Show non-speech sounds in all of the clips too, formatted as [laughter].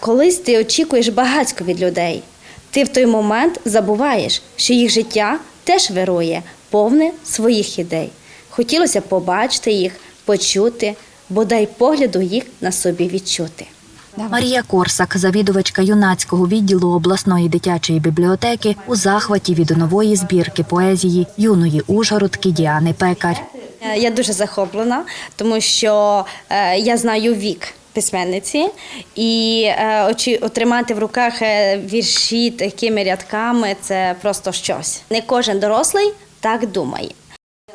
Колись ти очікуєш багатько від людей. Ти в той момент забуваєш, що їх життя теж вирує, повне своїх ідей. Хотілося побачити їх, почути, бодай погляду їх на собі відчути. Марія Корсак, завідувачка юнацького відділу обласної дитячої бібліотеки, у захваті від нової збірки поезії юної ужгородки Діани Пекар. Е, Я дуже захоплена, тому що е, я знаю вік письменниці, і е, очі- отримати в руках е, вірші такими рядками це просто щось. Не кожен дорослий так думає.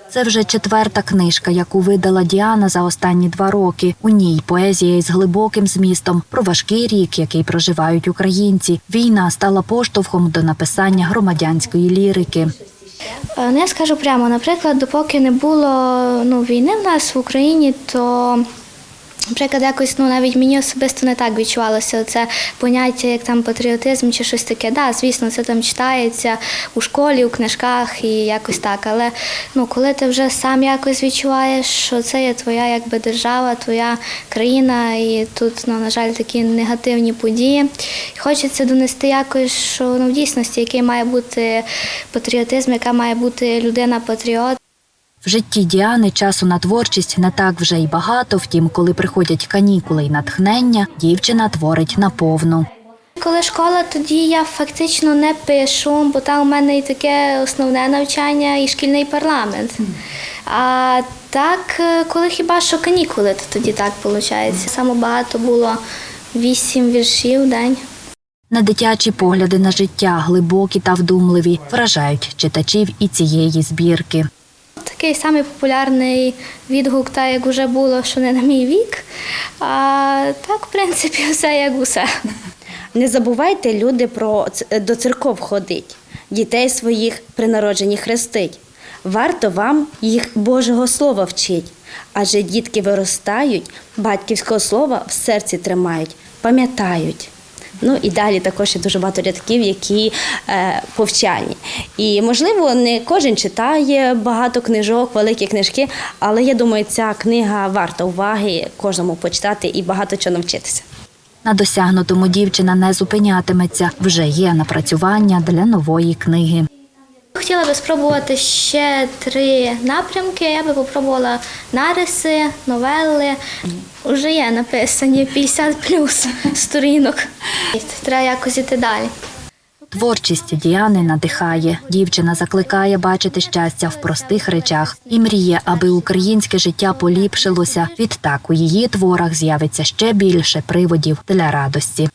Це вже четверта книжка, яку видала Діана за останні два роки. У ній поезія із глибоким змістом про важкий рік, який проживають українці. Війна стала поштовхом до написання громадянської лірики. Е, Ну, я скажу прямо, наприклад, допоки не було ну, війни в нас в Україні, то Наприклад, якось ну навіть мені особисто не так відчувалося це поняття, як там патріотизм чи щось таке. Да, звісно, це там читається у школі, у книжках і якось так. Але ну коли ти вже сам якось відчуваєш, що це є твоя якби держава, твоя країна, і тут, ну на жаль, такі негативні події. І хочеться донести якось, що ну в дійсності який має бути патріотизм, яка має бути людина-патріот. В житті Діани часу на творчість не так вже й багато. Втім, коли приходять канікули й натхнення, дівчина творить наповну. Коли школа, тоді я фактично не пишу, бо там у мене і таке основне навчання, і шкільний парламент. А так, е, коли хіба що канікули, то тоді так виходить. Саме багато було вісім віршів в день. На дитячі погляди на життя, глибокі та вдумливі, вражають читачів і цієї збірки. Такий самий популярний відгук, так як вже було, що не на мій вік. А так, в принципі, [laughs] все як усе. Не забувайте, люди, про до церков ходить, дітей своїх при народженні хрестить. Варто вам їх Божого Слова вчить, адже дітки виростають, батьківського слова в серці тримають, пам'ятають. Ну і далі також є дуже багато рядків, які е, повчальні. І можливо, не кожен читає багато книжок, великі книжки, але я думаю, ця книга варта уваги кожному почитати і багато чого навчитися. На досягнутому дівчина не зупинятиметься. Вже є напрацювання для нової книги. Хотіла би спробувати ще три напрямки. Я би попробувала нариси, новели. Уже є написані 50 плюс [laughs] сторінок. Треба якось іти далі. Творчість Діани надихає. Дівчина закликає бачити щастя в простих речах і мріє, аби українське життя поліпшилося. Відтак у її творах з'явиться ще більше приводів для радості.